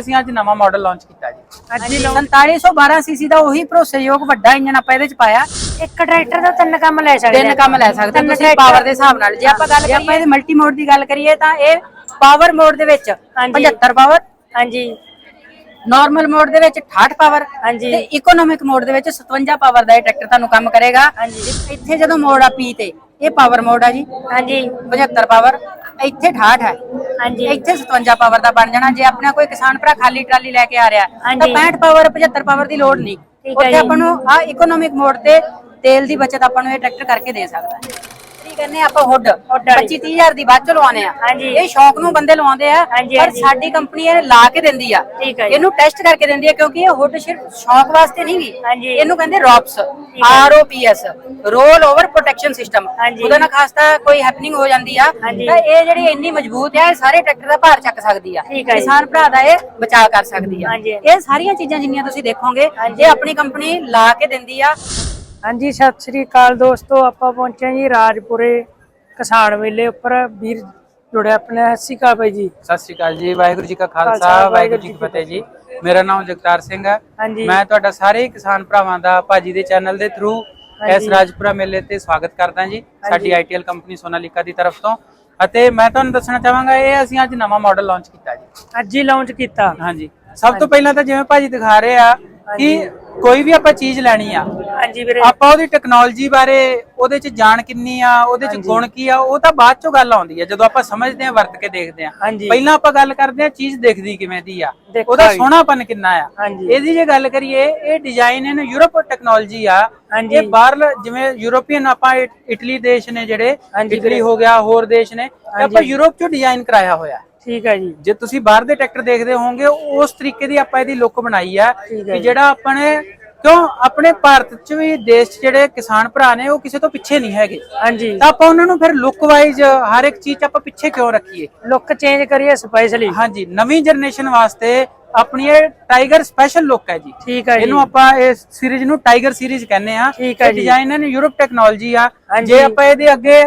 ਅਸੀਂ ਅੱਜ ਨਵਾਂ ਮਾਡਲ ਲਾਂਚ ਕੀਤਾ ਜੀ। ਹਾਂਜੀ 4712 ਸੀਸੀ ਦਾ ਉਹੀ ਭਰੋਸੇਯੋਗ ਵੱਡਾ ਇੰਜਨ ਆਪਾਂ ਇਹਦੇ ਚ ਪਾਇਆ। ਇੱਕ ਟਰੈਕਟਰ ਦਾ ਤਿੰਨ ਕੰਮ ਲੈ ਸਕਦੇ ਤਿੰਨ ਕੰਮ ਲੈ ਸਕਦੇ ਤੁਸੀਂ ਪਾਵਰ ਦੇ ਹਿਸਾਬ ਨਾਲ। ਜੇ ਆਪਾਂ ਗੱਲ ਕਰੀਏ ਆਪਾਂ ਇਹਦੇ ਮਲਟੀ ਮੋਡ ਦੀ ਗੱਲ ਕਰੀਏ ਤਾਂ ਇਹ ਪਾਵਰ ਮੋਡ ਦੇ ਵਿੱਚ ਹਾਂਜੀ। 75 ਪਾਵਰ ਹਾਂਜੀ। ਨਾਰਮਲ ਮੋਡ ਦੇ ਵਿੱਚ 68 ਪਾਵਰ ਹਾਂਜੀ। ਤੇ ਇਕਨੋਮਿਕ ਮੋਡ ਦੇ ਵਿੱਚ 57 ਪਾਵਰ ਦਾ ਇਹ ਟਰੈਕਟਰ ਤੁਹਾਨੂੰ ਕੰਮ ਕਰੇਗਾ। ਹਾਂਜੀ। ਇੱਥੇ ਜਦੋਂ ਮੋਡ ਆ ਪੀ ਤੇ ਇਹ ਪਾਵਰ ਮੋਡ ਆ ਜੀ। ਹਾਂਜੀ। 75 ਪਾਵਰ ਇੱਥੇ 68 ਹੈ ਹਾਂਜੀ। ਇੱਥੇ 57 ਪਾਵਰ ਦਾ ਬਣ ਜਾਣਾ। ਜੇ ਆਪਣਾ ਕੋਈ ਕਿਸਾਨ ਭਰਾ ਖਾਲੀ ਟਰਾਲੀ ਲੈ ਕੇ ਆ ਰਿਹਾ ਤਾਂ ਹਾਂਜੀ। 65 ਪਾਵਰ 75 ਪਾਵਰ ਦੀ ਲੋੜ ਨਹੀਂ। ਉੱਥੇ। ਆਪਾਂ ਨੂੰ ਆ ਇਕਨੋਮਿਕ ਮੋਡ ਤੇ ਤੇਲ ਦੀ ਬਚਤ ਆਪਾਂ ਨੂੰ ਇਹ ਟਰੈਕਟਰ ਕਰਕੇ ਦੇ ਸਕਦਾ। ਹੈ ਕਹਿੰਦੇ ਆ ਆਪਾਂ ਹੁੱਡ ਹੁੱਡ ਵਾਲੀ। 25 30000 ਦੀ ਬਾਅਦ ਚ ਲਵਾਉਣੇ ਆ। ਇਹ ਸ਼ੌਕ ਨੂੰ ਬੰਦੇ ਲਵਾਉਂਦੇ ਆ ਪਰ। ਸਾਡੀ ਕੰਪਨੀ ਇਹ ਲਾ ਕੇ ਦਿੰਦੀ ਆ। ਇਹਨੂੰ ਟੈਸਟ ਕਰਕੇ ਦਿੰਦੀ ਆ ਕਿਉਂਕਿ ਇਹ ਹੁੱਡ ਸਿਰਫ ਸ਼ੌਕ ਵਾਸਤੇ ਨਹੀਂ ਹਾਂਜੀ। ਇਹਨੂੰ ਕਹਿੰਦੇ ਰੌਪਸ ਹੈ। R O P S roll over protection system. ਉਹਦਾ ਨਾਲ ਖਾਸਤਾ ਕੋਈ ਹੈਪਨਿੰਗ ਹੋ ਜਾਂਦੀ ਆ। ਤਾਂ ਇਹ ਜਿਹੜੀ ਇੰਨੀ ਮਜ਼ਬੂਤ ਇਹ ਸਾਰੇ ਟਰੈਕਟਰ ਦਾ ਭਾਰ ਚੱਕ ਸਕਦੀ ਆ। ਕਿਸਾਨ ਭਰਾ ਦਾ ਇਹ ਬਚਾਅ ਕਰ ਸਕਦੀ ਆ। ਇਹ ਸਾਰੀਆਂ ਚੀਜ਼ਾਂ ਜਿੰਨੀਆਂ ਤੁਸੀਂ ਦੇਖੋਗੇ ਇਹ ਆਪਣੀ ਕੰਪਨੀ ਲਾ ਕੇ ਦਿੰਦੀ ਆ ਹਾਂਜੀ ਸਤਿ ਸ੍ਰੀ ਅਕਾਲ ਦੋਸਤੋ ਆਪਾਂ ਪਹੁੰਚੇ ਜੀ ਰਾਜਪੁਰੇ ਕਿਸਾਨ ਮੇਲੇ ਉੱਪਰ। ਵੀਰ ਜੁੜਿਆ ਆਪਣੇ ਸਤਿ ਸ਼੍ਰੀ ਅਕਾਲ ਬਾਈ ਜੀ। ਸਤਿ ਸ਼੍ਰੀ ਅਕਾਲ ਜੀ ਵਾਹਿਗੁਰੂ ਜੀ ਕਾ ਖਾਲਸਾ, ਵਾਹਿਗੁਰੂ ਜੀ ਕੀ ਫਤਿਹ ਜੀ। ਮੇਰਾ ਨਾਮ ਜਗਤਾਰ ਸਿੰਘ ਹੈ। ਮੈਂ ਤੁਹਾਡਾ ਸਾਰੇ ਕਿਸਾਨ ਭਰਾਵਾਂ ਦਾ ਭਾਜੀ ਦੇ ਚੈਨਲ ਦੇ ਥਰੂ ਇਸ। ਰਾਜਪੁਰਾ ਮੇਲੇ ਤੇ ਸਵਾਗਤ ਕਰਦਾ ਜੀ ਸਾਡੀ ਆਈਟੀਐਲ ਕੰਪਨੀ ਸੋਨਾਲੀਕਾ ਦੀ ਤਰਫ ਤੋਂ। ਅਤੇ ਮੈਂ ਤੁਹਾਨੂੰ ਦੱਸਣਾ ਚਾਹਾਂਗਾ ਇਹ ਅਸੀਂ ਅੱਜ ਨਵਾਂ ਮਾਡਲ ਲਾਂਚ ਕੀਤਾ ਜੀ। ਅੱਜ ਹੀ ਲਾਂਚ ਕੀਤਾ। ਹਾਂਜੀ। ਸਭ ਤੋਂ ਪਹਿਲਾਂ ਤਾਂ ਜਿਵੇਂ ਭਾਜੀ ਦਿਖਾ ਰਹੇ ਆ ਕਿ ਕੋਈ ਵੀ ਆਪਾਂ ਚੀਜ਼ ਲੈਣੀ ਆ ਹਾਂਜੀ ਵੀਰੇ। ਆਪਾਂ ਉਹਦੀ ਟੈਕਨੋਲੋਜੀ ਬਾਰੇ ਉਹਦੇ ਚ ਜਾਣ ਕਿੰਨੀ ਆ ਉਹਦੇ ਚ ਗੁਣ ਕੀ ਆ ਉਹ ਤਾਂ ਬਾਅਦ ਚੋਂ ਗੱਲ ਆਉਂਦੀ ਆ ਜਦੋਂ ਆਪਾਂ ਸਮਝਦੇ ਆ ਵਰਤ ਕੇ ਦੇਖਦੇ ਆ। ਪਹਿਲਾਂ ਆਪਾਂ ਗੱਲ ਕਰਦੇ ਆ ਚੀਜ਼ ਦਿਖਦੀ ਕਿਵੇਂ ਦੀ ਆ। ਉਹਦਾ ਸੋਹਣਾਪਨ ਕਿੰਨਾ ਆ। ਇਹਦੀ ਜੇ ਗੱਲ ਕਰੀਏ ਇਹ ਡਿਜ਼ਾਈਨ ਇਹਨੂੰ ਯੂਰਪ ਟੈਕਨੋਲੋਜੀ ਆ। ਇਹ ਬਾਹਰ ਜਿਵੇਂ ਯੂਰੋਪੀਅਨ ਆਪਾਂ ਇਟ- ਇਟਲੀ ਦੇਸ਼ ਨੇ ਜਿਹੜੇ ਇਟਲੀ ਹੋ ਗਿਆ ਹੋਰ ਦੇਸ਼ ਨੇ ਆਪਾਂ ਯੂਰਪ ਚੋਂ ਡਿਜ਼ਾਈਨ ਕਰਾਇਆ ਹੋਇਆ। ਠੀਕ ਹੈ ਜੀ। ਜੇ ਤੁਸੀਂ ਬਾਹਰ ਦੇ ਟਰੈਕਟਰ ਦੇਖਦੇ ਹੋਵੋਗੇ ਉਸ ਤਰੀਕੇ ਦੀ ਆਪਾਂ ਇਹਦੀ ਲੁੱਕ ਬਣਾਈ ਆ ਕਿ ਜਿਹੜਾ ਆਪਣੇ ਕਿਉਂ? ਆਪਣੇ ਭਾਰਤ ਚ ਵੀ ਦੇਸ਼ 'ਚ ਜਿਹੜੇ ਕਿਸਾਨ ਭਰਾ ਨੇ ਉਹ ਕਿਸੇ ਤੋਂ ਪਿੱਛੇ ਨਹੀਂ ਹੈਗੇ। ਹਾਂਜੀ। ਤਾਂ ਆਪਾਂ ਉਹਨਾਂ ਨੂੰ ਫਿਰ ਲੁੱਕ ਵਾਈਜ਼ ਹਰ ਇੱਕ ਚੀਜ਼ 'ਚ ਆਪਾਂ ਪਿੱਛੇ ਕਿਉਂ ਰੱਖੀਏ? ਲੁੱਕ ਚੇਂਜ ਕਰੀਏ ਸਪੈਸ਼ਲੀ ਹਾਂਜੀ ਨਵੀਂ ਜਨਰੇਸ਼ਨ ਵਾਸਤੇ ਆਪਣੀ ਇਹ ਟਾਈਗਰ ਸਪੈਸ਼ਲ ਲੁੱਕ ਹੈ ਜੀ। ਠੀਕ ਹੈ ਜੀ। ਇਹਨੂੰ ਆਪਾਂ ਇਸ ਸੀਰੀਜ਼ ਨੂੰ ਟਾਈਗਰ ਸੀਰੀਜ਼ ਕਹਿੰਦੇ ਆ ਠੀਕ ਹੈ ਜੀ। ਡਿਜ਼ਾਈਨ ਹੈ ਯੂਰਪ ਟੈਕਨੋਲੋਜੀ ਆ। ਜੇ ਆਪਾਂ ਇਹਦੇ ਅੱਗੇ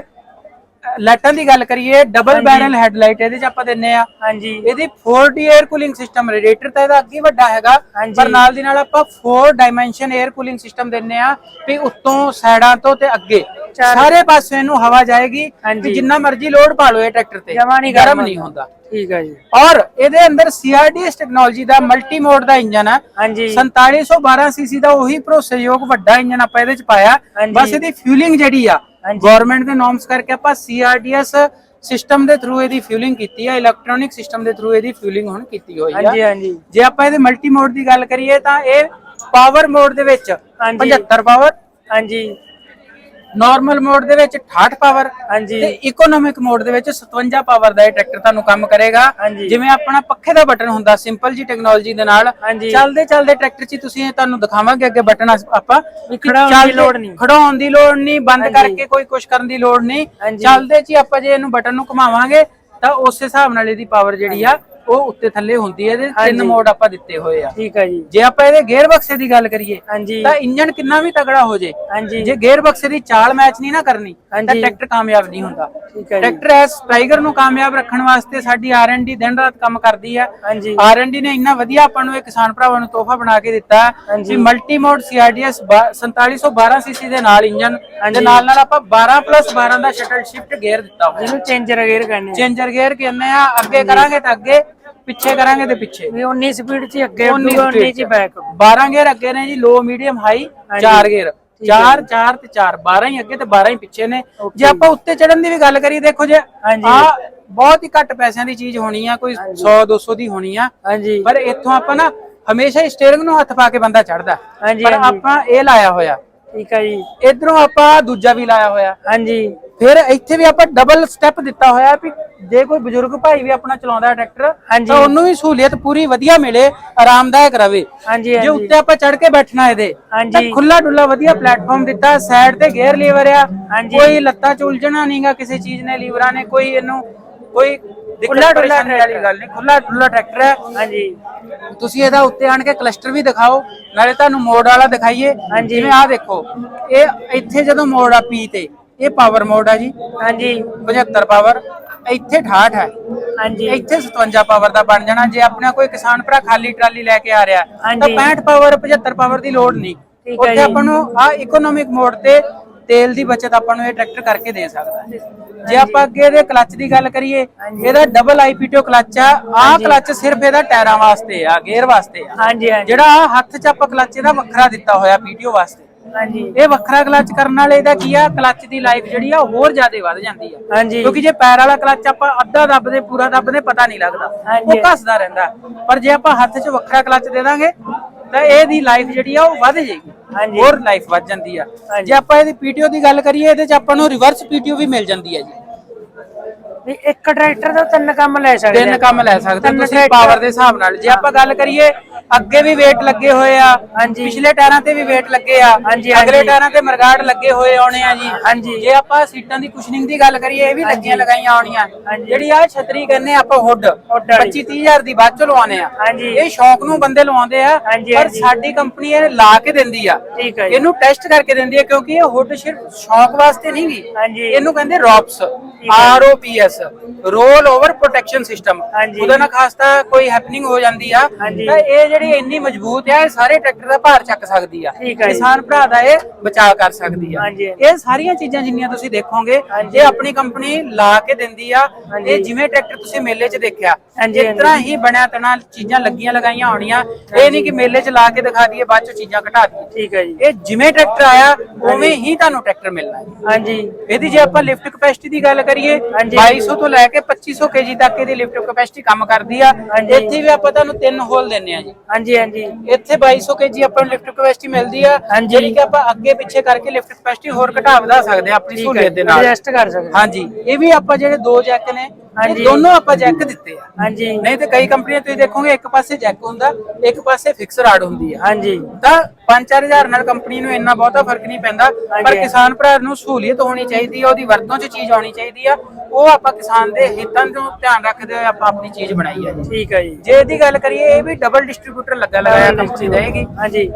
ਲਾਈਟਾਂ ਦੀ ਗੱਲ ਕਰੀਏ ਡਬਲ ਬੈਰਲ ਹੈਡਲਾਈਟ ਇਹਦੇ 'ਚ ਆਪਾਂ ਦਿੰਨੇ ਆ। ਹਾਂਜੀ। ਇਹਦੀ 4D air cooling system radiator ਤਾਂ ਇਹਦਾ ਅੱਗੇ ਵੱਡਾ ਹੈਗਾ। ਪਰ ਨਾਲ ਦੀ ਨਾਲ ਆਪਾਂ 4 ਡਾਈਮੈਂਸ਼ਨ 에ਅਰ ਕੂਲਿੰਗ ਸਿਸਟਮ ਦਿੰਨੇ ਆ ਵੀ ਉੱਤੋਂ ਸਾਈਡਾਂ ਤੋਂ ਤੇ ਅੱਗੇ। ਸਾਰੇ ਪਾਸੇ ਇਹਨੂੰ ਹਵਾ ਜਾਏਗੀ। ਵੀ ਜਿੰਨਾ ਮਰਜ਼ੀ ਲੋਡ ਪਾ ਲਓ ਇਹ ਟਰੈਕਟਰ ਤੇ। ਜਮਾਂ ਨਹੀਂ ਗਰਮ ਨਹੀਂ ਹੁੰਦਾ। ਠੀਕ ਹੈ ਜੀ। ਔਰ ਇਹਦੇ ਅੰਦਰ CRDS ਟੈਕਨੋਲੋਜੀ ਦਾ ਮਲਟੀ ਮੋਡ ਦਾ ਇੰਜਨ ਹੈ ਹਾਂਜੀ। 4712 ਸੀਸੀ ਦਾ ਉਹੀ ਭਰੋਸੇਯੋਗ ਵੱਡਾ ਇੰਜਨ ਆਪਾਂ ਇਹਦੇ ਚ ਪਾਇਆ। ਬਸ ਇਹਦੀ ਫਿਊਲਿੰਗ ਜਿਹੜੀ ਆ। ਗਵਰਨਮੈਂਟ ਦੇ ਨੋਰਮਸ ਕਰਕੇ ਆਪਾਂ CRDS ਸਿਸਟਮ ਦੇ ਥਰੂ ਇਹਦੀ ਫਿਊਲਿੰਗ ਕੀਤੀ ਆ ਇਲੈਕਟ੍ਰੋਨਿਕ ਸਿਸਟਮ ਦੇ ਥਰੂ ਇਹਦੀ ਫਿਊਲਿੰਗ ਹੁਣ ਕੀਤੀ ਹੋਈ ਹਾਂਜੀ ਆ। ਹਾਂਜੀ ਜੇ ਆਪਾਂ ਇਹਦੇ ਮਲਟੀ ਮੋਡ ਦੀ ਗੱਲ ਕਰੀਏ ਤਾਂ ਇਹ ਪਾਵਰ ਮੋਡ ਦੇ ਵਿੱਚ ਹਾਂਜੀ। 75 ਪਾਵਰ ਹਾਂਜੀ। ਨਾਰਮਲ ਮੋਡ ਦੇ ਵਿੱਚ 68 ਪਾਵਰ ਹਾਂਜੀ ਤੇ ਇਕਨੋਮਿਕ ਮੋਡ ਦੇ ਵਿੱਚ 57 ਪਾਵਰ ਦਾ ਇਹ ਟਰੈਕਟਰ ਤੁਹਾਨੂੰ ਕੰਮ ਕਰੇਗਾ। ਜਿਵੇਂ ਆਪਣਾ ਪੱਖੇ ਦਾ ਬਟਨ ਹੁੰਦਾ ਸਿੰਪਲ ਜੀ ਟੈਕਨੋਲੋਜੀ ਦੇ ਨਾਲ। ਚੱਲਦੇ ਚੱਲਦੇ ਟਰੈਕਟਰ 'ਚ ਤੁਸੀਂ ਤੁਹਾਨੂੰ ਦਿਖਾਵਾਂਗੇ ਅੱਗੇ ਬਟਨ ਆਪਾਂ ਖੜਾਉਣ ਦੀ ਲੋੜ ਨਹੀਂ। ਖੜਾਉਣ ਦੀ ਲੋੜ ਨਹੀਂ ਬੰਦ। ਕਰਕੇ ਕੋਈ ਕੁਝ ਕਰਨ ਦੀ ਲੋੜ ਨਹੀਂ। ਚੱਲਦੇ 'ਚ ਆਪਾਂ ਜੇ ਇਹਨੂੰ ਬਟਨ ਨੂੰ ਘੁਮਾਵਾਂਗੇ ਤਾਂ ਉਸ ਹਿਸਾਬ ਨਾਲ ਇਹਦੀ ਪਾਵਰ ਜਿਹੜੀ ਆ ਉਹ ਉੱਤੇ ਥੱਲੇ ਹੁੰਦੀ ਹੈ ਇਹਦੇ ਤਿੰਨ। ਮੋਡ ਆਪਾਂ ਦਿੱਤੇ ਹੋਏ ਆ। ਠੀਕ ਹੈ ਜੀ। ਜੇ ਆਪਾਂ ਇਹਦੇ ਗੇਅਰ ਬਕਸੇ ਦੀ ਗੱਲ ਕਰੀਏ ਤਾਂ ਇੰਜਨ ਕਿੰਨਾ ਵੀ ਤਗੜਾ ਹੋ ਜੇ ਜੇ ਗੇਅਰ ਬਕਸੇ ਦੀ ਚਾਲ ਮੈਚ ਨਹੀਂ ਨਾ ਕਰਨੀ ਤਾਂ। ਟਰੈਕਟਰ ਕਾਮਯਾਬ ਨਹੀਂ ਹੁੰਦਾ। ਹੈ ਟਰੈਕਟਰ ਐਸ ਟਾਈਗਰ ਨੂੰ ਕਾਮਯਾਬ ਰੱਖਣ ਵਾਸਤੇ ਸਾਡੀ ਆਰ&ਡੀ ਦਿਨ ਰਾਤ ਕੰਮ ਕਰਦੀ ਆ ਹਾਂਜੀ। ਆਰ&ਡੀ ਨੇ ਇੰਨਾ ਵਧੀਆ ਆਪਾਂ ਨੂੰ ਇਹ ਕਿਸਾਨ ਭਰਾਵਾਂ ਨੂੰ ਤੋਹਫਾ ਬਣਾ ਕੇ ਦਿੱਤਾ। ਕਿ ਮਲਟੀ ਮੋਡ ਸੀਆਰਡੀਐਸ 4712 ਸੀਸੀ ਦੇ ਨਾਲ ਇੰਜਨ। ਦੇ ਨਾਲ ਨਾਲ ਆਪਾਂ 12 12 ਦਾ ਸ਼ਟਲ ਸ਼ਿਫਟ ਗੇਅਰ ਦਿੱਤਾ ਹੋਇਆ। ਜਿਹਨੂੰ ਚੇਂਜਰ ਗੇਅਰ ਕਹਿੰਦੇ ਆ। ਚੇਂਜਰ ਗੇਅਰ ਕਹਿੰਦੇ ਆ ਅੱਗੇ ਕਰਾਂਗੇ ਤਾਂ ਅੱਗੇ ਪਿੱਛੇ ਕਰਾਂਗੇ ਤੇ ਪਿੱਛੇ। ਵੀ 19 ਸਪੀਡ 'ਚ ਅੱਗੇ 19 ਉੱਡੂਗਾ 19 'ਚ। ਬੈਕ 12 ਗੇਅਰ ਅੱਗੇ ਨੇ ਜੀ ਲੋ ਮੀਡੀਅਮ ਹਾਈ। 4 ਗੇਅਰ। 4 4 ਤੇ 4 12 ਹੀ ਅੱਗੇ ਤੇ 12 ਹੀ ਪਿੱਛੇ ਨੇ। ਜੇ ਆਪਾਂ ਉੱਤੇ ਚੜਨ ਦੀ ਵੀ ਗੱਲ ਕਰੀਏ ਦੇਖੋ ਜੇ। ਆ ਬਹੁਤ ਹੀ ਘੱਟ ਪੈਸਿਆਂ ਦੀ ਚੀਜ਼ ਹੋਣੀ ਆ ਕੋਈ 100 200 ਦੀ ਹੋਣੀ ਆ। ਪਰ ਇੱਥੋਂ ਆਪਾਂ ਨਾ ਹਮੇਸ਼ਾ ਸਟੀਅਰਿੰਗ ਨੂੰ ਹੱਥ ਪਾ ਕੇ ਬੰਦਾ ਚੜਦਾ ਪਰ। ਆਪਾਂ ਇਹ ਲਾਇਆ ਹੋਇਆ। ਠੀਕ ਹੈ ਜੀ ਇਧਰੋਂ ਆਪਾਂ ਦੂਜਾ ਵੀ ਲਾਇਆ ਹੋਇਆ ਹਾਂਜੀ ਫਿਰ ਇੱਥੇ ਵੀ ਆਪਾਂ ਡਬਲ ਸਟੈਪ ਦਿੱਤਾ ਹੋਇਆ ਵੀ ਜੇ ਕੋਈ ਬਜ਼ੁਰਗ ਭਾਈ ਵੀ ਆਪਣਾ ਚਲਾਉਂਦਾ ਹੈ ਟਰੈਕਟਰ। ਤਾਂ ਉਹਨੂੰ ਵੀ ਸਹੂਲੀਅਤ ਪੂਰੀ ਵਧੀਆ ਮਿਲੇ ਆਰਾਮਦਾਇਕ ਰਵੇ ਹਾਂਜੀ ਜੇ ਉੱਤੇ ਆਪਾਂ ਚੜ ਕੇ ਬੈਠਣਾ ਇਹਦੇ। ਤਾਂ ਖੁੱਲਾ ਡੁੱਲਾ ਵਧੀਆ ਪਲੇਟਫਾਰਮ ਦਿੱਤਾ ਸਾਈਡ ਤੇ ਗੇਅਰ ਲੀਵਰ ਆ। ਕੋਈ ਲੱਤਾਂ ਚ ਉਲਝਣਾ ਨਹੀਂਗਾ ਕਿਸੇ ਚੀਜ਼ ਨੇ ਲੀਵਰਾਂ ਨੇ ਕੋਈ ਇਹਨੂੰ ਕੋਈ ਖੁੱਲਾ ਡੁੱਲਾ ਵਾਲੀ ਗੱਲ ਨਹੀਂ ਖੁੱਲਾ ਡੁੱਲਾ ਟਰੈਕਟਰ ਹੈ। ਹਾਂਜੀ। ਤੁਸੀਂ ਇਹਦਾ ਉੱਤੇ ਆਣ ਕੇ ਕਲਸਟਰ ਵੀ ਦਿਖਾਓ ਨਾਲੇ ਤੁਹਾਨੂੰ ਮੋਡ ਵਾਲਾ ਦਿਖਾਈਏ। ਹਾਂਜੀ। ਜਿਵੇਂ ਆਹ ਦੇਖੋ ਇਹ ਇੱਥੇ ਜਦੋਂ ਮੋਡ ਆ ਪੀ ਤੇ ਇਹ ਪਾਵਰ ਮੋਡ ਆ ਜੀ। ਹਾਂਜੀ। 75 ਪਾਵਰ ਇੱਥੇ 68 ਹੈ। ਹਾਂਜੀ। ਇੱਥੇ 57 ਪਾਵਰ ਦਾ ਬਣ ਜਾਣਾ ਜੇ ਆਪਣਾ ਕੋਈ ਕਿਸਾਨ ਭਰਾ ਖਾਲੀ ਟਰਾਲੀ ਲੈ ਕੇ ਆ ਰਿਹਾ ਤਾਂ ਹਾਂਜੀ। 65 ਪਾਵਰ 75 ਪਾਵਰ ਦੀ ਲੋੜ ਨਹੀਂ। ਠੀਕ ਹੈ ਉੱਥੇ ਜੀ। ਆਪਾਂ ਨੂੰ ਆ ਇਕਨੋਮਿਕ ਮੋਡ ਤੇ ਤੇਲ ਦੀ ਬਚਤ ਆਪਾਂ ਨੂੰ ਇਹ ਟਰੈਕਟਰ ਕਰਕੇ ਦੇ ਸਕਦਾ ਹੈ। ਜੇ ਆਪਾਂ ਅੱਗੇ ਇਹਦੇ ਕਲੱਚ ਦੀ ਗੱਲ ਕਰੀਏ ਇਹਦਾ ਡਬਲ ਆਈਪੀਟੀਓ ਕਲੱਚ ਆ। ਆਹ ਕਲੱਚ ਸਿਰਫ ਇਹਦਾ ਟਾਇਰਾਂ ਵਾਸਤੇ ਆ ਗੇਅਰ ਵਾਸਤੇ ਆ। ਹਾਂਜੀ ਹਾਂਜੀ। ਜਿਹੜਾ ਆਹ ਹੱਥ 'ਚ ਆਪਾਂ ਕਲੱਚ ਇਹਦਾ ਵੱਖਰਾ ਦਿੱਤਾ ਹੋਇਆ ਪੀਟੀਓ ਵਾਸਤੇ। ਹਾਂਜੀ। ਇਹ ਵੱਖਰਾ ਕਲੱਚ ਕਰਨ ਨਾਲ ਇਹਦਾ ਕੀ ਆ? ਕਲੱਚ ਦੀ ਲਾਈਫ ਜਿਹੜੀ ਆ ਹੋਰ ਜ਼ਿਆਦਾ ਵੱਧ ਜਾਂਦੀ ਆ। ਹਾਂਜੀ। ਕਿਉਂਕਿ ਜੇ ਪੈਰ ਵਾਲਾ ਕਲੱਚ ਆਪਾਂ ਅੱਧਾ ਦੱਬਦੇ ਪੂਰਾ ਦੱਬਦੇ ਪਤਾ ਨਹੀਂ ਲੱਗਦਾ। ਉਹ ਘਸਦਾ ਰਹਿੰਦਾ। ਪਰ ਜੇ ਆਪਾਂ ਹੱਥ 'ਚ ਵੱਖਰਾ ਕਲੱਚ ਦੇ ਦਾਂਗੇ ਤਾਂ ਇਹਦੀ ਲਾਈਫ ਜਿਹੜੀ ਆ ਉਹ ਵੱਧ ਜਾਏਗੀ। ਹੋਰ ਲਾਈਫ ਵੱਧ ਜਾਂਦੀ ਆ। ਜੇ ਆਪਾਂ ਇਹਦੀ ਪੀਟੀਓ ਦੀ ਗੱਲ ਕਰੀਏ ਇਹਦੇ 'ਚ ਆਪਾਂ ਨੂੰ ਰਿਵਰਸ ਪੀਟੀਓ ਵੀ ਮਿਲ ਜਾਂਦੀ ਹੈ ਜੀ ਵੀ ਇੱਕ ਟਰੈਕਟਰ ਤੋਂ ਤਿੰਨ ਕੰਮ ਲੈ ਸਕਦੇ ਤਿੰਨ ਆ। ਕੰਮ ਲੈ ਸਕਦੇ ਤੁਸੀਂ। ਪਾਵਰ ਦੇ ਹਿਸਾਬ ਨਾਲ ਜੇ ਆਪਾਂ ਗੱਲ ਕਰੀਏ ਅੱਗੇ ਵੀ weight ਲੱਗੇ ਹੋਏ ਆ ਹਾਂਜੀ। ਪਿਛਲੇ ਟਾਇਰਾਂ ਤੇ ਵੀ weight ਲੱਗੇ ਆ ਹਾਂਜੀ, ਅਗਲੇ। ਟਾਇਰਾਂ ਤੇ ਮਰਗਾੜ ਲੱਗੇ ਹੋਏ ਆਉਣੇ ਆ ਜੀ ਹਾਂਜੀ। ਜੇ ਆਪਾਂ ਸੀਟਾਂ ਦੀ ਕੁਸ਼ਨਿੰਗ ਦੀ ਗੱਲ ਕਰੀਏ ਇਹ ਵੀ ਲੱਗੀਆਂ ਲਗਾਈਆਂ ਆਉਣੀਆਂ। ਜਿਹੜੀ ਆ ਛਤਰੀ ਕਹਿੰਦੇ ਆਪਾਂ ਹੁੱਡ ਹੁੱਡ ਵਾਲੀ। 25 30000 ਦੀ ਬਾਅਦ ਚ ਲਵਾਉਣੇ ਆ ਹਾਂਜੀ। ਇਹ ਸ਼ੌਕ ਨੂੰ ਬੰਦੇ ਲਵਾਉਂਦੇ ਆ ਪਰ। ਸਾਡੀ ਕੰਪਨੀ ਇਹ ਲਾ ਕੇ ਦਿੰਦੀ ਆ ਠੀਕ ਹੈ ਜੀ। ਇਹਨੂੰ ਟੈਸਟ ਕਰਕੇ ਦਿੰਦੀ ਆ ਕਿਉਂਕਿ ਇਹ ਹੁੱਡ ਸਿਰਫ ਸ਼ੌਕ ਵਾਸਤੇ ਨਹੀਂ ਗੀ ਹਾਂਜੀ। ਇਹਨੂੰ ਕਹਿੰਦੇ ROPS R O P S roll over protection system. ਉਹਦਾ ਨਾ ਖਾਸਤਾ ਕੋਈ ਹੈਪਨਿੰਗ ਹੋ ਜਾਂਦੀ ਆ। ਤਾਂ ਇਹ ਜਿਹੜੀ ਇੰਨੀ ਮਜ਼ਬੂਤ ਇਹ ਸਾਰੇ ਟਰੈਕਟਰ ਦਾ ਭਾਰ ਚੱਕ ਸਕਦੀ ਆ। ਠੀਕ ਹੈ ਜੀ। ਕਿਸਾਨ ਭਰਾ ਦਾ ਇਹ ਬਚਾਅ ਕਰ ਸਕਦੀ ਆ। ਹਾਂਜੀ। ਇਹ ਸਾਰੀਆਂ ਚੀਜ਼ਾਂ ਜਿੰਨੀਆਂ ਤੁਸੀਂ ਦੇਖੋਗੇ। ਇਹ ਆਪਣੀ ਕੰਪਨੀ ਲਾ ਕੇ ਦਿੰਦੀ ਆ। ਇਹ ਜਿਵੇਂ ਟਰੈਕਟਰ ਤੁਸੀਂ ਮੇਲੇ 'ਚ ਦੇਖਿਆ ਹਾਂਜੀ, ਇਸ ਤਰ੍ਹਾਂ ਹੀ ਬਣਿਆ ਤਣਾ ਚੀਜ਼ਾਂ ਲੱਗੀਆਂ ਲਗਾਈਆਂ ਹੋਣੀਆਂ। ਇਹ ਨਹੀਂ ਕਿ ਮੇਲੇ 'ਚ ਲਾ ਕੇ ਦਿਖਾ ਦਈਏ ਬਾਅਦ 'ਚ ਚੀਜ਼ਾਂ ਘਟਾ ਦਈਏ। ਠੀਕ ਹੈ ਜੀ। ਇਹ ਜਿਵੇਂ ਟਰੈਕਟਰ ਆਇਆ ਉਵੇਂ ਹੀ ਤੁਹਾਨੂੰ ਟਰੈਕਟਰ ਮਿਲਣਾ ਹੈ। ਹਾਂਜੀ। ਇਹਦੀ ਜੇ ਆਪਾਂ ਲਿਫਟ ਕਪੈਸਿਟੀ ਦੀ ਗੱਲ ਕਰੀਏ ਹਾਂਜੀ। 2200 ਤੋਂ ਲੈ ਕੇ 2500 ਕੇਜੀ ਤੱਕ ਇਹਦੀ ਲਿਫਟ ਕਪੈਸਿਟੀ ਕੰਮ ਕਰਦੀ ਆ। ਹਾਂਜੀ। ਇੱਥੇ ਵੀ ਆਪਾਂ ਤੁਹਾਨੂੰ ਤਿੰਨ ਹੋਲ ਦਿੰਨੇ ਆ ਜੀ। ਹਾਂਜੀ ਹਾਂਜੀ। ਇੱਥੇ 2200 ਕੇਜੀ ਆਪਾਂ ਨੂੰ ਲਿਫਟ ਕਪੈਸਿਟੀ ਮਿਲਦੀ ਆ ਹਾਂਜੀ। ਜਿਹੜੀ ਕਿ ਆਪਾਂ ਅੱਗੇ ਪਿੱਛੇ ਕਰਕੇ ਲਿਫਟ ਕਪੈਸਿਟੀ ਹੋਰ ਘਟਾ ਵਧਾ ਸਕਦੇ ਆ ਆਪਣੀ ਠੀਕ ਹੈ ਸਹੂਲੀਅਤ ਦੇ ਨਾਲ। ਐਡਜਸਟ ਕਰ ਸਕਦੇ ਹਾਂਜੀ ਇਹ ਵੀ ਆਪਾਂ ਜਿਹੜੇ ਦੋ ਜੈਕ ਨੇ ਹਾਂਜੀ। ਦੋਨੋਂ ਆਪਾਂ ਜੈਕ ਦਿੱਤੇ ਆ। ਹਾਂਜੀ। ਨਹੀਂ ਤੇ ਕਈ ਕੰਪਨੀਆਂ ਤੁਸੀਂ ਦੇਖੋਗੇ ਇੱਕ ਪਾਸੇ ਜੈਕ ਹੁੰਦਾ ਇੱਕ ਪਾਸੇ ਫਿਕਸ ਰਾਡ ਹੁੰਦੀ ਆ। ਹਾਂਜੀ। ਤਾਂ 5-4000 ਨਾਲ ਕੰਪਨੀ ਨੂੰ ਇੰਨਾ ਬਹੁਤਾ ਫ਼ਰਕ ਨਹੀਂ ਪੈਂਦਾ ਪਰ। ਕਿਸਾਨ ਭਰਾ ਨੂੰ ਸਹੂਲੀਅਤ ਹੋਣੀ ਚਾਹੀਦੀ ਹੈ ਉਹਦੀ ਵਰਤੋਂ 'ਚ ਚੀਜ਼ ਆਉਣੀ ਚਾਹੀਦੀ ਆ। ਉਹ ਆਪਾਂ ਕਿਸਾਨ ਦੇ ਹਿੱਤਾਂ ਨੂੰ ਧਿਆਨ ਰੱਖਦੇ ਹੋਏ ਆਪਾਂ ਆਪਣੀ ਚੀਜ਼ ਬਣਾਈ ਜੀ। ਠੀਕ ਹੈ ਜੀ। ਜੇ ਇਹਦੀ ਗੱਲ ਕਰੀਏ ਇਹ ਵੀ ਡਬਲ ਡਿਸਟ੍ਰੀਬਿਊਟਰ ਲੱਗਾ ਲਗਾਇਆ ਕੰਪਨੀ ਦੇਗੀ ਹਾਂਜੀ।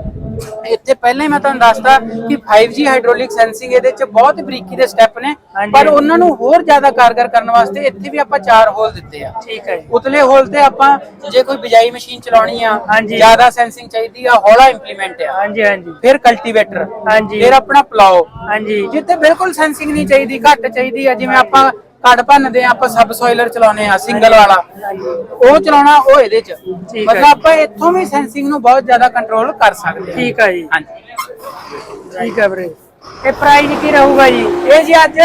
ਇੱਥੇ ਪਹਿਲਾਂ ਹੀ ਮੈਂ ਤੁਹਾਨੂੰ ਦੱਸਦਾ ਕਿ 5G ਹਾਈਡ੍ਰੋਲਿਕ ਸੈਂਸਿੰਗ ਇਹਦੇ 'ਚ ਬਹੁਤ ਬਰੀਕੀ ਦੇ ਸਟੈਪ ਨੇ। ਪਰ ਉਹਨਾਂ ਨੂੰ ਹੋਰ ਜ਼ਿਆਦਾ ਕਾਰਗਰ ਕਰਨ ਵਾਸਤੇ ਇੱਥੇ ਵੀ ਆਪਾਂ ਚਾਰ ਹੋਲ ਦਿੱਤੇ ਆ ਠੀਕ ਹੈ ਜੀ ਉਤਲੇ ਹੋਲ ਤੇ ਆਪਾਂ ਜੇ ਕੋਈ ਬਿਜਾਈ ਮਸ਼ੀਨ ਚਲਾਉਣੀ ਆ। ਜ਼ਿਆਦਾ ਸੈਂਸਿੰਗ ਚਾਹੀਦੀ ਆ ਹੌਲਾ ਇੰਪਲੀਮੈਂਟ ਆ ਹਾਂਜੀ ਹਾਂਜੀ ਫਿਰ ਕਲਟੀਵੇਟਰ ਹਾਂਜੀ। ਫਿਰ ਆਪਣਾ ਪਲਾਓ ਹਾਂਜੀ ਜਿੱਥੇ ਬਿਲਕੁਲ ਸੈਂਸਿੰਗ ਨਹੀਂ ਚਾਹੀਦੀ ਘੱਟ ਚਾਹੀਦੀ ਆ ਜਿਵੇਂ ਆਪਾਂ ਕੱਢ ਭੰਨਦੇ ਆ ਆਪਾਂ ਸਬ ਸੋਇਲਰ ਚਲਾਉਨੇ ਆ ਸਿੰਗਲ ਵਾਲਾ। ਉਹ ਚਲਾਉਣਾ ਉਹ ਇਹਦੇ ਚ। ਹੈ। ਮਤਲਬ ਆਪਾਂ ਇੱਥੋਂ ਵੀ ਸੈਂਸਿੰਗ ਨੂੰ ਬਹੁਤ ਜ਼ਿਆਦਾ ਕੰਟਰੋਲ ਕਰ ਸਕਦੇ ਹਾਂ। ਠੀਕ ਹੈ ਜੀ। ਹਾਂਜੀ। ਠੀਕ ਹੈ ਵੀਰੇ। ਇਹ ਪ੍ਰਾਈਸ ਕੀ ਰਹੂਗਾ ਜੀ? ਇਹ ਜੀ ਅੱਜ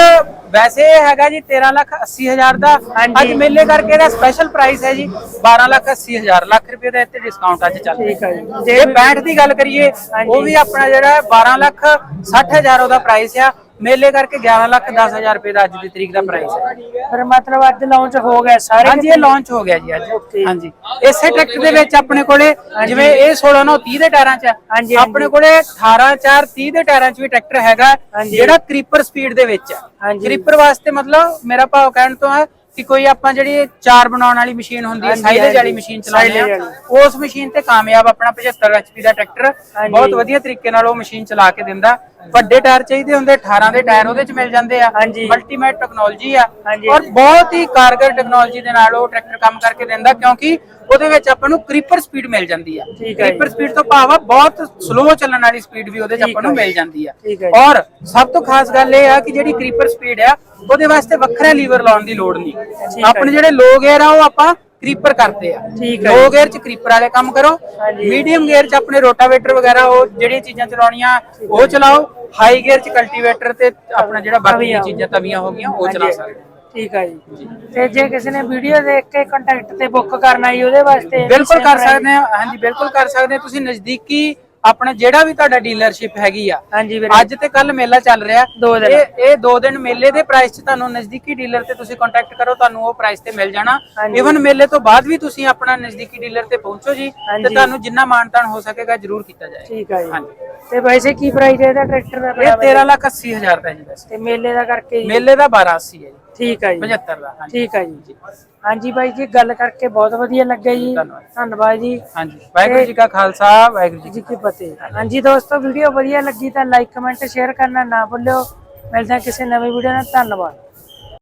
ਵੈਸੇ ਹੈਗਾ ਜੀ 13 ਲੱਖ 80 ਹਜ਼ਾਰ ਦਾ। ਹਾਂਜੀ। ਅੱਜ ਮੇਲੇ ਕਰਕੇ ਇਹਦਾ ਸਪੈਸ਼ਲ ਪ੍ਰਾਈਸ ਹੈ ਜੀ 12 ਲੱਖ 80 ਹਜ਼ਾਰ। ਲੱਖ ਰੁਪਏ ਦਾ ਇੱਥੇ ਡਿਸਕਾਊਂਟ ਅੱਜ ਚੱਲ ਠੀਕ ਹੈ ਜੀ। ਜੇ ਜੇ 65 ਦੀ ਗੱਲ ਕਰੀਏ ਹਾਂਜੀ। ਉਹ ਵੀ ਆਪਣਾ ਜਿਹੜਾ ਹੈ 12 ਲੱਖ 60 ਹਜ਼ਾਰ ਉਹਦਾ ਪ੍ਰਾਈਸ ਆ। ਮੇਲੇ ਕਰਕੇ 11 ਲੱਖ 10 ਹਜ਼ਾਰ ਰੁਪਏ ਦਾ ਅੱਜ ਦੀ ਤਰੀਕ ਦਾ ਪ੍ਰਾਈਸ ਹੈ ਫਿਰ ਮਤਲਬ ਅੱਜ ਲਾਂਚ ਹੋ ਗਿਆ ਸਾਰੇ ਹਾਂਜੀ ਇਹ ਲਾਂਚ ਹੋ ਗਿਆ ਜੀ ਅੱਜ। ਹਾਂਜੀ ਇਸੇ ਟਰੈਕਟਰ ਦੇ ਵਿੱਚ ਆਪਣੇ ਕੋਲੇ ਜਿਵੇਂ ਇਹ 16 ਨੂੰ 30 ਦੇ ਟਾਇਰਾਂ 'ਚ ਹਾਂਜੀ, ਆਪਣੇ ਕੋਲੇ 18 4 30 ਦੇ ਟਾਇਰਾਂ 'ਚ ਵੀ ਟਰੈਕਟਰ ਹੈਗਾ। ਜਿਹੜਾ ਕ੍ਰੀਪਰ ਸਪੀਡ ਦੇ ਵਿੱਚ ਹੈ। ਕ੍ਰੀਪਰ ਵਾਸਤੇ ਮਤਲਬ ਮੇਰਾ ਭਾਵ ਕਹਿਣ ਤੋਂ ਹੈ ਕਿ ਕੋਈ ਆਪਾਂ ਜਿਹੜੀ ਚਾਰ ਬਣਾਉਣ ਵਾਲੀ ਮਸ਼ੀਨ ਹੁੰਦੀ ਹੈ ਸਾਈਲੇਜ ਵਾਲੀ। ਮਸ਼ੀਨ ਚਲਾਉਂਦੇ ਆ ਉਸ ਮਸ਼ੀਨ ਤੇ ਕਾਮਯਾਬ ਆਪਣਾ 75 ਐਚਪੀ ਦਾ ਟਰੈਕਟਰ। ਬਹੁਤ ਵਧੀਆ ਤਰੀਕੇ ਨਾਲ ਉਹ ਮਸ਼ੀਨ ਚਲਾ ਕੇ ਦਿੰਦਾ ਵੱਡੇ ਟਾਇਰ ਚਾਹੀਦੇ ਹੁੰਦੇ 18 ਦੇ ਟਾਇਰ ਉਹਦੇ 'ਚ ਮਿਲ ਜਾਂਦੇ ਆ ਹਾਂਜੀ। ਅਲਟੀਮੇਟ ਟੈਕਨੋਲੋਜੀ ਆ। ਔਰ ਬਹੁਤ ਹੀ ਕਾਰਗਰ ਟੈਕਨੋਲੋਜੀ ਦੇ ਨਾਲ ਉਹ ਟਰੈਕਟਰ ਕੰਮ ਕਰਕੇ ਦਿੰਦਾ ਕਿਉਂਕਿ ਉਹਦੇ ਵਿੱਚ ਆਪਾਂ ਨੂੰ ਕ੍ਰੀਪਰ ਸਪੀਡ ਮਿਲ ਜਾਂਦੀ ਆ। ਕ੍ਰੀਪਰ ਸਪੀਡ ਤੋਂ ਭਾਵ ਆ ਬਹੁਤ ਸਲੋ ਚੱਲਣ ਵਾਲੀ ਸਪੀਡ ਵੀ ਉਹਦੇ 'ਚ ਆਪਾਂ ਨੂੰ। ਮਿਲ ਜਾਂਦੀ ਆ। ਔਰ ਸਭ ਤੋਂ ਖਾਸ ਗੱਲ ਇਹ ਆ ਕਿ ਜਿਹੜੀ ਕ੍ਰੀਪਰ ਸਪੀਡ ਆ ਉਹਦੇ ਵਾਸਤੇ ਵੱਖਰਾ ਲੀਵਰ ਲਾਉਣ ਦੀ ਲੋੜ ਨਹੀਂ ਆਪਣੇ। ਜਿਹੜੇ ਲੋ ਗੇਅਰ ਆ ਉਹ ਆਪਾਂ ਕ੍ਰੀਪਰ ਕਰਦੇ ਆ ਠੀਕ ਹੈ ਲੋ। ਗੇਅਰ 'ਚ ਕ੍ਰੀਪਰ ਵਾਲੇ ਕੰਮ ਕਰੋ। ਮੀਡੀਅਮ ਗੇਅਰ 'ਚ ਆਪਣੇ ਰੋਟਾਵੇਟਰ ਵਗੈਰਾ ਉਹ ਜਿਹੜੀਆਂ ਚੀਜ਼ਾਂ ਚਲਾਉਣੀਆਂ ਉਹ ਚਲਾਓ ਹਾਈ ਗੇਅਰ 'ਚ ਕਲਟੀਵੇਟਰ ਤੇ ਆਪਣਾ ਜਿਹੜਾ ਬਾਕੀ ਦੀਆਂ। ਚੀਜ਼ਾਂ ਤਵੀਆਂ ਹੋ ਗਈਆਂ ਉਹ ਚਲਾ। ਸਕਦੇ ਹੋ। ਠੀਕ ਹੈ ਜੀ ਤੇ ਜੇ ਕਿਸੇ ਨੇ ਵੀਡੀਓ ਦੇਖ ਕੇ ਕੰਟੈਕਟ ਤੇ ਬੁੱਕ ਕਰਨਾ ਜੀ ਉਹਦੇ ਵਾਸਤੇ ਬਿਲਕੁਲ ਕਰ ਸਕਦੇ ਆ ਹਾਂਜੀ ਬਿਲਕੁਲ ਕਰ ਸਕਦੇ ਆ ਤੁਸੀਂ ਨਜ਼ਦੀਕੀ ਆਪਣਾ ਜਿਹੜਾ ਵੀ ਤੁਹਾਡਾ ਡੀਲਰਸ਼ਿਪ ਹੈਗੀ ਆ ਹਾਂਜੀ ਵੀਰੇ। ਅੱਜ ਤੇ ਕੱਲ ਮੇਲਾ ਚੱਲ ਰਿਹਾ। ਦੋ ਦਿਨ। ਇਹ ਇਹ ਦੋ ਦਿਨ ਮੇਲੇ ਦੇ ਪ੍ਰਾਈਸ 'ਚ ਤੁਹਾਨੂੰ ਨਜ਼ਦੀਕੀ ਡੀਲਰ ਤੇ ਤੁਸੀਂ ਕੰਟੈਕਟ ਕਰੋ ਤੁਹਾਨੂੰ ਉਹ ਪ੍ਰਾਈਸ ਤੇ ਮਿਲ ਜਾਣਾ। ਹਾਂਜੀ। ਇਵਨ ਮੇਲੇ ਤੋਂ ਬਾਅਦ ਵੀ ਤੁਸੀਂ ਆਪਣਾ ਨਜ਼ਦੀਕੀ ਡੀਲਰ ਤੇ ਪਹੁੰਚੋ ਜੀ ਤੇ ਹਾਂਜੀ। ਤੁਹਾਨੂੰ ਜਿੰਨਾ ਮਾਨਤਾਨ ਹੋ ਸਕੇਗਾ ਜਰੂਰ ਕੀਤਾ ਜਾਏਗਾ। ਠੀਕ ਹੈ ਜੀ। ਹਾਂਜੀ। ਤੇ ਵੈਸੇ ਕੀ ਪ੍ਰਾਈਸ ਹੈ ਇਹਦਾ ਟਰੈਕਟਰ ਦਾ ਇਹ 13 ਲੱਖ 80 ਹਜ਼ਾਰ ਦਾ ਜੀ ਵੈਸੇ। ਤੇ ਮੇਲੇ ਦਾ ਕਰਕੇ ਜੀ ਮੇਲੇ ਦਾ 12 80 ਹੈ ਜੀ। ਠੀਕ ਹੈ ਜੀ। 75 ਦਾ ਹਾਂਜੀ। ਠੀਕ ਹੈ ਜੀ। ਹਾਂਜੀ ਬਾਈ ਜੀ ਗੱਲ ਕਰਕੇ ਬਹੁਤ ਵਧੀਆ ਲੱਗਿਆ ਜੀ। ਧੰਨਵਾਦ। ਧੰਨਵਾਦ ਜੀ। ਹਾਂਜੀ ਵਾਹਿਗੁਰੂ ਜੀ ਕਾ ਖਾਲਸਾ ਵਾਹਿਗੁਰੂ ਜੀ ਕੀ ਜੀ ਕੀ ਫਤਿਹ। ਹਾਂਜੀ ਦੋਸਤੋ ਵੀਡੀਓ ਵਧੀਆ ਲੱਗੀ ਤਾਂ ਲਾਈਕ ਕਮੈਂਟ ਸ਼ੇਅਰ ਕਰਨਾ ਨਾ ਭੁੱਲਿਓ। ਮਿਲਦੇ ਹਾਂ ਕਿਸੇ ਨਵੀਂ ਵੀਡੀਓ ਨਾਲ। ਧੰਨਵਾਦ।